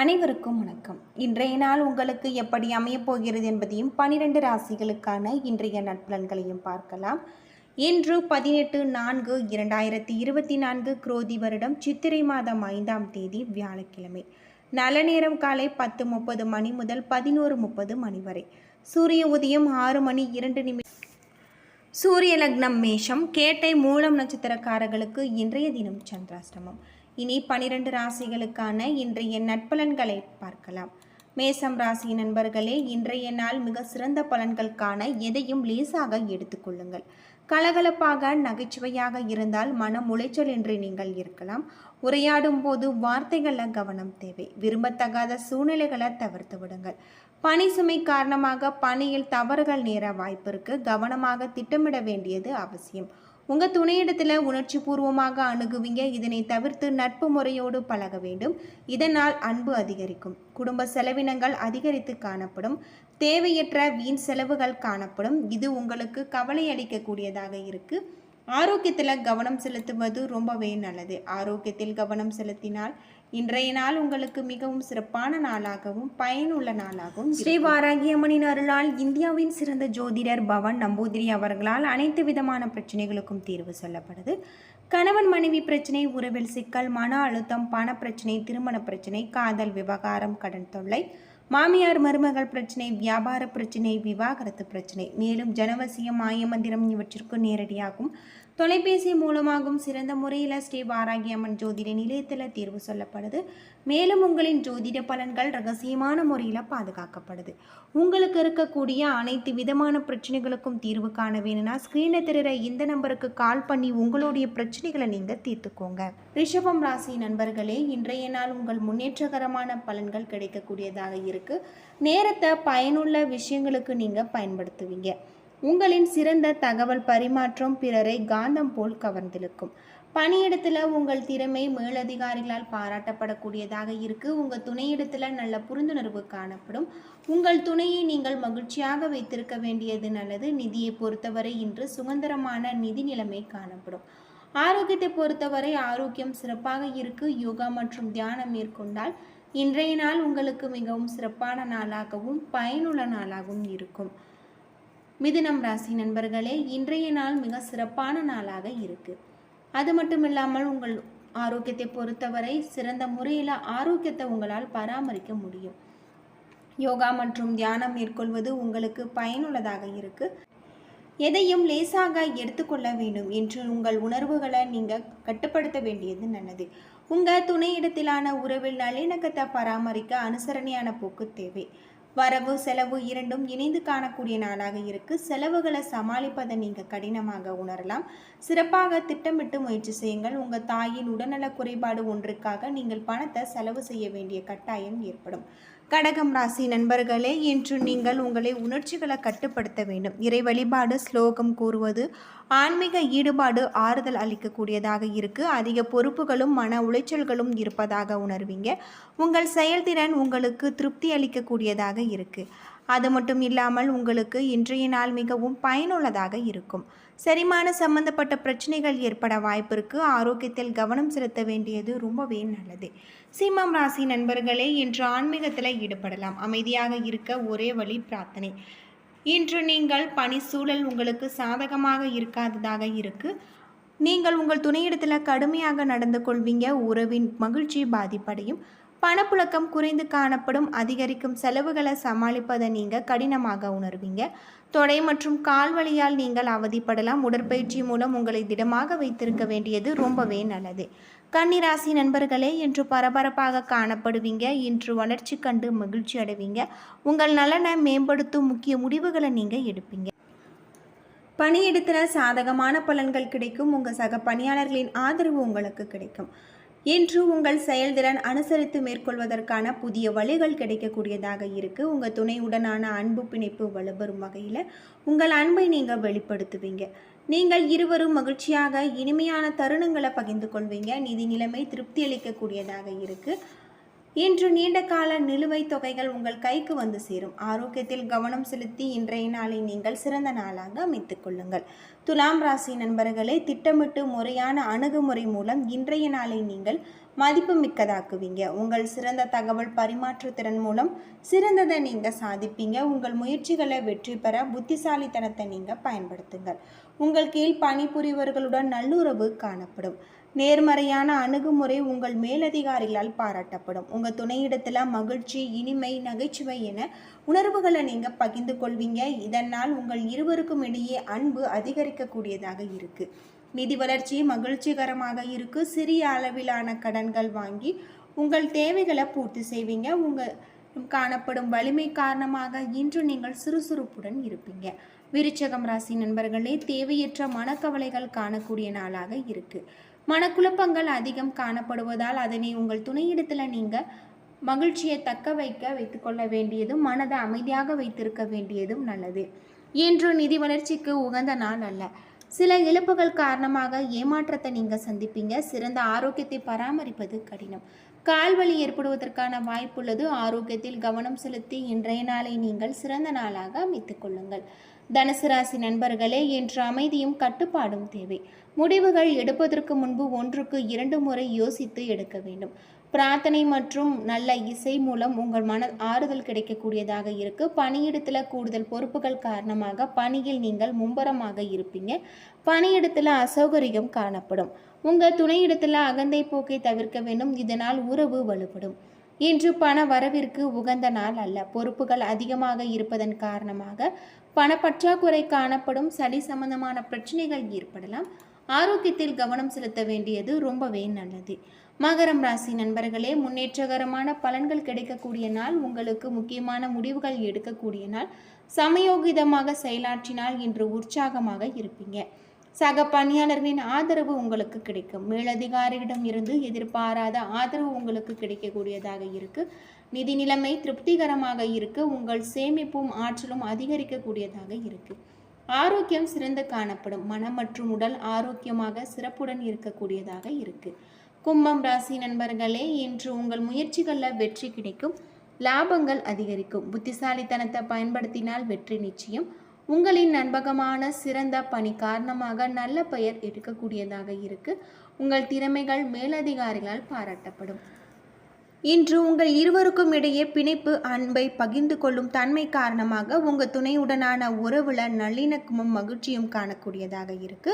அனைவருக்கும் வணக்கம். இன்றைய நாள் உங்களுக்கு எப்படி அமையப் போகிறது என்பதையும் பனிரெண்டு ராசிகளுக்கான இன்றைய நட்பலன்களையும் பார்க்கலாம். இன்று பதினெட்டு நான்கு இரண்டாயிரத்தி இருபத்தி நான்கு குரோதி வருடம் சித்திரை மாதம் ஐந்தாம் தேதி வியாழக்கிழமை. நல்ல நேரம் காலை பத்து முப்பது மணி முதல் பதினோரு முப்பது மணி வரை. சூரிய உதயம் ஆறு மணி இரண்டு நிமிடம் சூரிய லக்னம் மேஷம் கேட்டை மூலம் நட்சத்திரக்காரர்களுக்கு இன்றைய தினம் சந்திராஷ்டமம். இனி பனிரெண்டு ராசிகளுக்கான இன்றைய நட்பலன்களை பார்க்கலாம். மேசம் ராசி நண்பர்களே இன்றைய நாள் மிக சிறந்த பலன்கள் காண எதையும் லேசாக எடுத்துக்கொள்ளுங்கள் கலகலப்பாக நகைச்சுவையாக இருந்தால் மனம் உளைச்சல் என்று நீங்கள் இருக்கலாம். உரையாடும் போது வார்த்தைகளில் கவனம் தேவை. விரும்பத்தகாத சூழ்நிலைகளை தவிர்த்து விடுங்கள். பணி சுமை காரணமாக பணியில் தவறுகள் நேர வாய்ப்பிற்கு கவனமாக திட்டமிட வேண்டியது அவசியம். உங்கள் துணையிடத்தில் உணர்ச்சி பூர்வமாக அணுகுவீங்க. இதனை தவிர்த்து நட்பு முறையோடு பழக வேண்டும். இதனால் அன்பு அதிகரிக்கும். குடும்ப செலவினங்கள் அதிகரித்து காணப்படும். தேவையற்ற வீண் செலவுகள் காணப்படும். இது உங்களுக்கு கவலை அளிக்கக்கூடியதாக இருக்குது ஆரோக்கியத்தில் கவனம் செலுத்துவது ரொம்பவே நல்லது. ஆரோக்கியத்தில் கவனம் செலுத்தினால் இன்றைய நாள் உங்களுக்கு மிகவும் சிறப்பான நாளாகவும் பயனுள்ள நாளாகவும் ஸ்ரீ வாராகியம்மனின் அருளால் இந்தியாவின் சிறந்த ஜோதிடர் பவன் நம்பூதிரி அவர்களால் அனைத்து விதமான பிரச்சனைகளுக்கும் தீர்வு சொல்லப்படுது. கணவன் மனைவி பிரச்சனை உறவில் சிக்கல் மன அழுத்தம் பண பிரச்சனை திருமண பிரச்சனை காதல் விவகாரம் கடன் தொல்லை மாமியார் மருமகள் பிரச்சனை வியாபார பிரச்சனை விவாகரத்து பிரச்சனை. மேலும் ஜனவசியம் மாயமந்திரம் இவற்றிற்கு நேரடியாகும். தொலைபேசி மூலமாகவும் சிறந்த முறையில் ஸ்ரீ வாராகி அம்மன் ஜோதிட நிலையத்தில் தீர்வு சொல்லப்படுது. மேலும் உங்களின் ஜோதிட பலன்கள் ரகசியமான முறையில் பாதுகாக்கப்படுது. உங்களுக்கு இருக்கக்கூடிய அனைத்து விதமான பிரச்சனைகளுக்கும் தீர்வு காண வேணும்னா ஸ்க்ரீனில் தெரிகிற இந்த நம்பருக்கு கால் பண்ணி உங்களுடைய பிரச்சனைகளை நீங்கள் தீர்த்துக்கோங்க. ரிஷபம் ராசி நண்பர்களே இன்றைய நாள் உங்கள் முன்னேற்றகரமான பலன்கள் கிடைக்கக்கூடியதாக இருக்குது நேரத்தை பயனுள்ள விஷயங்களுக்கு நீங்கள் பயன்படுத்துவீங்க. உங்களின் சிறந்த தகவல் பரிமாற்றம் பிறரை காந்தம் போல் கவர்ந்திழுக்கும். பணியிடத்தில் உங்கள் திறமை மேலதிகாரிகளால் பாராட்டப்படக்கூடியதாக இருக்கு. உங்கள் துணையிடத்தில் நல்ல புரிந்துணர்வு காணப்படும். உங்கள் துணையை நீங்கள் மகிழ்ச்சியாக வைத்திருக்க வேண்டியது நல்லது. நிதியை பொறுத்தவரை இன்று சுதந்திரமான நிதி நிலைமை காணப்படும். ஆரோக்கியத்தை பொறுத்தவரை ஆரோக்கியம் சிறப்பாக இருக்கு. யோகா மற்றும் தியானம் மேற்கொண்டால் இன்றைய நாள் உங்களுக்கு மிகவும் சிறப்பான நாளாகவும் பயனுள்ள நாளாகவும் இருக்கும். மிதுனம் ராசி நண்பர்களே இன்றைய நாள் மிக சிறப்பான நாளாக இருக்கு. அது மட்டும் இல்லாமல் உங்கள் ஆரோக்கியத்தை பொறுத்தவரை சிறந்த முறையில் ஆரோக்கியத்தை உங்களால் பராமரிக்க முடியும். யோகா மற்றும் தியானம் மேற்கொள்வது உங்களுக்கு பயனுள்ளதாக இருக்கு. எதையும் லேசாக எடுத்துக்கொள்ள வேண்டும் என்று உங்கள் உணர்வுகளை நீங்கள் கட்டுப்படுத்த வேண்டியது நல்லது. உங்கள் துணையிடத்திலான உறவில் நல்லிணக்கத்தை பராமரிக்க அனுசரணையான போக்கு தேவை. வரவு செலவு இரண்டும் இணைந்து காணக்கூடிய நாளாக இருக்கு. செலவுகளை சமாளிப்பதை நீங்கள் கடினமாக உணரலாம். சிறப்பாக திட்டமிட்டு முயற்சி செய்யுங்கள். உங்கள் தாயின் உடல்நல குறைபாடு ஒன்றுக்காக நீங்கள் பணத்தை செலவு செய்ய வேண்டிய கட்டாயம் ஏற்படும். கடகம் ராசி நண்பர்களே இன்று நீங்கள் உங்களை உணர்ச்சிகளை கட்டுப்படுத்த வேண்டும். இறை வழிபாடு ஸ்லோகம் கூறுவது ஆன்மீக ஈடுபாடு ஆறுதல் அளிக்கக்கூடியதாக இருக்குது அதிக பொறுப்புகளும் மன உளைச்சல்களும் இருப்பதாக உணர்வீங்க. உங்கள் செயல்திறன் உங்களுக்கு திருப்தி அளிக்கக்கூடியதாக இருக்குது அது மட்டும் இல்லாமல் உங்களுக்கு இன்றைய நாள் மிகவும் பயனுள்ளதாக இருக்கும். செரிமான சம்பந்தப்பட்ட பிரச்சனைகள் ஏற்பட வாய்ப்பு இருக்கு. ஆரோக்கியத்தில் கவனம் செலுத்த வேண்டியது ரொம்பவே நல்லது. சிம்மம் ராசி நண்பர்களே இன்று ஆன்மீகத்தில் ஈடுபடலாம். அமைதியாக இருக்க ஒரே வழி பிரார்த்தனை. இன்று நீங்கள் பணி சூழல் உங்களுக்கு சாதகமாக இருக்காததாக இருக்கு. நீங்கள் உங்கள் துணையிடத்தில் கடுமையாக நடந்து கொள்வீங்க. உறவின் மகிழ்ச்சி பாதிப்படையும். பணப்புழக்கம் குறைந்து காணப்படும் அதிகரிக்கும் செலவுகளை சமாளிப்பதை நீங்கள் கடினமாக உணர்வீங்க. தொடை மற்றும் கால் வலியால் நீங்கள் அவதிப்படலாம். உடற்பயிற்சி மூலம் உங்களை திடமாக வைத்திருக்க வேண்டியது ரொம்பவே நல்லது. கன்னிராசி நண்பர்களே இன்று பரபரப்பாக காணப்படுவீங்க. இன்று வளர்ச்சி கண்டு மகிழ்ச்சி அடைவீங்க. உங்கள் நலனை மேம்படுத்தும் முக்கிய முடிவுகளை நீங்கள் எடுப்பீங்க. பணியிடத்தில் சாதகமான பலன்கள் கிடைக்கும். உங்கள் சக பணியாளர்களின் ஆதரவு உங்களுக்கு கிடைக்கும். இன்று உங்கள் செயல்திறன் அனுசரித்து மேற்கொள்வதற்கான புதிய வழிகள் கிடைக்கக்கூடியதாக இருக்குது உங்கள் துணையுடனான அன்பு பிணைப்பு வலுப்பெறும் வகையில் உங்கள் அன்பை நீங்கள் வெளிப்படுத்துவீங்க. நீங்கள் இருவரும் மகிழ்ச்சியாக இனிமையான தருணங்களை பகிர்ந்து கொள்வீங்க. நிதி நிலைமை திருப்தி அளிக்கக்கூடியதாக இருக்குது இன்று நீண்ட கால நிலுவைத் தொகைகள் உங்கள் கைக்கு வந்து சேரும். ஆரோக்கியத்தில் கவனம் செலுத்தி இன்றைய நாளை நீங்கள் சிறந்த நாளாக அமைத்துக் கொள்ளுங்கள். துலாம் ராசி நண்பர்களே திட்டமிட்டு முறையான அணுகுமுறை மூலம் இன்றைய நாளை நீங்கள் மதிப்புமிக்கதாக்குவீங்க. உங்கள் சிறந்த தகவல் பரிமாற்ற திறன் மூலம் சிறந்ததை நீங்கள் சாதிப்பீங்க. உங்கள் முயற்சிகளை வெற்றி பெற புத்திசாலித்தனத்தை நீங்கள் பயன்படுத்துங்கள். உங்கள் கீழ் பணிபுரிவர்களுடன் நல்லுறவு காணப்படும். நேர்மறையான அணுகுமுறை உங்கள் மேலதிகாரிகளால் பாராட்டப்படும். உங்கள் துணையிடத்தில் மகிழ்ச்சி இனிமை நகைச்சுவை என உணர்வுகளை நீங்கள் பகிர்ந்து கொள்வீங்க. இதனால் உங்கள் இருவருக்கும் இடையே அன்பு அதிகரிக்கக்கூடியதாக இருக்குது நிதி வளர்ச்சி மகிழ்ச்சிகரமாக இருக்கு. சிறிய அளவிலான கடன்கள் வாங்கி உங்கள் தேவைகளை பூர்த்தி செய்வீங்க. உங்கள் காணப்படும் வலிமை காரணமாக இன்று நீங்கள் சுறுசுறுப்புடன் இருப்பீங்க. விருச்சகம் ராசி நண்பர்களே தேவையற்ற மனக்கவலைகள் காணக்கூடிய நாளாக இருக்கு. மனக்குழப்பங்கள் அதிகம் காணப்படுவதால் அதனை உங்கள் துணையிடத்தில் நீங்கள் மகிழ்ச்சியை தக்க வைக்க வைத்துக்கொள்ள வேண்டியதும் மனதை அமைதியாக வைத்திருக்க வேண்டியதும் நல்லது. இன்று நிதி வளர்ச்சிக்கு உகந்த நாள் அல்ல. சில இழப்புகள் காரணமாக ஏமாற்றத்தை நீங்கள் சந்திப்பீங்க. சிறந்த ஆரோக்கியத்தை பராமரிப்பது கடினம். கால்வலி ஏற்படுவதற்கான வாய்ப்புள்ளது. ஆரோக்கியத்தில் கவனம் செலுத்தி இன்றைய நாளை நீங்கள் சிறந்த நாளாக அமைத்துக் கொள்ளுங்கள். தனுசு ராசி நண்பர்களே இன்று அமைதியும் கட்டுப்பாடும் தேவை. முடிவுகள் எடுப்பதற்கு முன்பு ஒன்றுக்கு இரண்டு முறை யோசித்து எடுக்க வேண்டும். பிரார்த்தனை மற்றும் நல்ல இசை மூலம் உங்கள் மன ஆறுதல் கிடைக்கக்கூடியதாக இருக்கு. பணியிடத்தில் கூடுதல் பொறுப்புகள் காரணமாக பணியில் நீங்கள் மும்பரமாக இருப்பீங்க. பணியிடத்தில் அசௌகரியம் காணப்படும். உங்கள் துணையிடத்தில் அகந்தை போக்கை தவிர்க்க வேண்டும். இதனால் உறவு வலுப்படும். இன்று பண வரவிற்கு உகந்த நாள் அல்ல. பொறுப்புகள் அதிகமாக இருப்பதன் காரணமாக பணப்பற்றாக்குறை காணப்படும். சளி சம்பந்தமான பிரச்சனைகள் ஏற்படலாம். ஆரோக்கியத்தில் கவனம் செலுத்த வேண்டியது ரொம்பவே நல்லது. மகரம் ராசி நண்பர்களே முன்னேற்றகரமான பலன்கள் கிடைக்கக்கூடிய நாள் உங்களுக்கு முக்கியமான முடிவுகள் எடுக்கக்கூடிய நாள். சமயோகிதமாக செயலாற்றினால் இன்று உற்சாகமாக இருப்பீங்க. சக பணியாளர்களின் ஆதரவு உங்களுக்கு கிடைக்கும். மேலதிகாரியிடம் இருந்து எதிர்பாராத ஆதரவு உங்களுக்கு கிடைக்கக்கூடியதாக இருக்கு. நிதி நிலைமை திருப்திகரமாக இருக்கு. உங்கள் சேமிப்பும் ஆற்றலும் அதிகரிக்கக்கூடியதாக இருக்கு. ஆரோக்கியம் சிறந்து காணப்படும். மனம் மற்றும் உடல் ஆரோக்கியமாக சிறப்புடன் இருக்கக்கூடியதாக இருக்குது கும்பம் ராசி நண்பர்களே இன்று உங்கள் முயற்சிகளில் வெற்றி கிடைக்கும் லாபங்கள் அதிகரிக்கும். புத்திசாலித்தனத்தை பயன்படுத்தினால் வெற்றி நிச்சயம். உங்களின் நண்பகமான சிறந்த பணி காரணமாக நல்ல பெயர் எடுக்கக்கூடியதாக இருக்கு. உங்கள் திறமைகள் மேலதிகாரிகளால் பாராட்டப்படும். இன்று உங்கள் இருவருக்கும் இடையே பிணைப்பு அன்பை பகிர்ந்து கொள்ளும் தன்மை காரணமாக உங்கள் துணையுடனான உறவுல நல்லிணக்கமும் மகிழ்ச்சியும் காணக்கூடியதாக இருக்கு.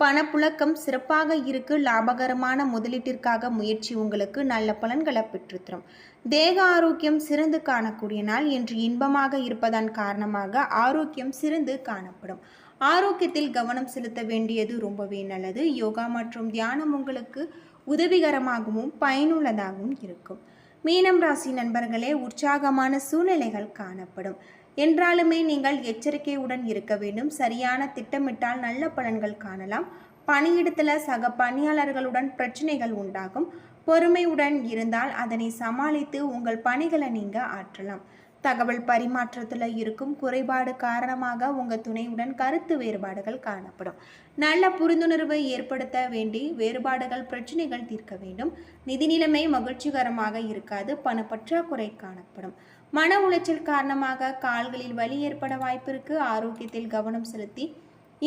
பணப்புழக்கம் சிறப்பாக இருக்கு. லாபகரமான முதலீட்டிற்காக முயற்சி உங்களுக்கு நல்ல பலன்களை பெற்றுத்தரும். தேக ஆரோக்கியம் சிறந்து காணக்கூடிய நாள். என்று இன்பமாக இருப்பதன் காரணமாக ஆரோக்கியம் சிறந்து காணப்படும். ஆரோக்கியத்தில் கவனம் செலுத்த வேண்டியது ரொம்பவே நல்லது. யோகா மற்றும் தியானம் உங்களுக்கு உதவிகரமாகவும் பயனுள்ளதாகவும் இருக்கும். மீனம் ராசி நண்பர்களே உற்சாகமான சூழ்நிலைகள் காணப்படும். என்றாலுமே நீங்கள் எச்சரிக்கையுடன் இருக்க வேண்டும். சரியான திட்டமிட்டால் நல்ல பலன்கள் காணலாம். பணியிடத்தில் சக பணியாளர்களுடன் பிரச்சனைகள் உண்டாகும். பொறுமையுடன் இருந்தால் அதனை சமாளித்து உங்கள் பணிகளை நீங்கள் ஆற்றலாம். தகவல் பரிமாற்றத்தில் இருக்கும் குறைபாடு காரணமாக உங்கள் துணையுடன் கருத்து வேறுபாடுகள் காணப்படும். நல்ல புரிந்துணர்வை ஏற்படுத்த வேண்டி வேறுபாடுகள் பிரச்சனைகள் தீர்க்க வேண்டும். நிதி நிலைமை மகிழ்ச்சிகரமாக இருக்காது. பணப்பற்றாக்குறை காணப்படும். மன உளைச்சல் காரணமாக கால்களில் வலி ஏற்பட வாய்ப்பிருக்கு. ஆரோக்கியத்தில் கவனம் செலுத்தி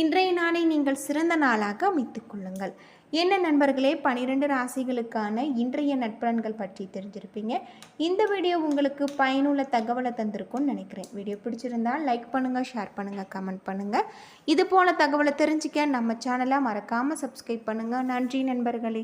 இன்றைய நாளை நீங்கள் சிறந்த நாளாக அமைத்துக் கொள்ளுங்கள். என்ன நண்பர்களே பனிரெண்டு ராசிகளுக்கான இன்றைய நட்பலன்கள் பற்றி தெரிஞ்சிருப்பீங்க. இந்த வீடியோ உங்களுக்கு பயனுள்ள தகவலை தந்திருக்கும்னு நினைக்கிறேன். வீடியோ பிடிச்சிருந்தால் லைக் பண்ணுங்கள் ஷேர் பண்ணுங்கள் கமெண்ட் பண்ணுங்கள் இது போல தகவலை தெரிஞ்சிக்க நம்ம சேனலை மறக்காமல் சப்ஸ்கிரைப் பண்ணுங்கள் நன்றி நண்பர்களே.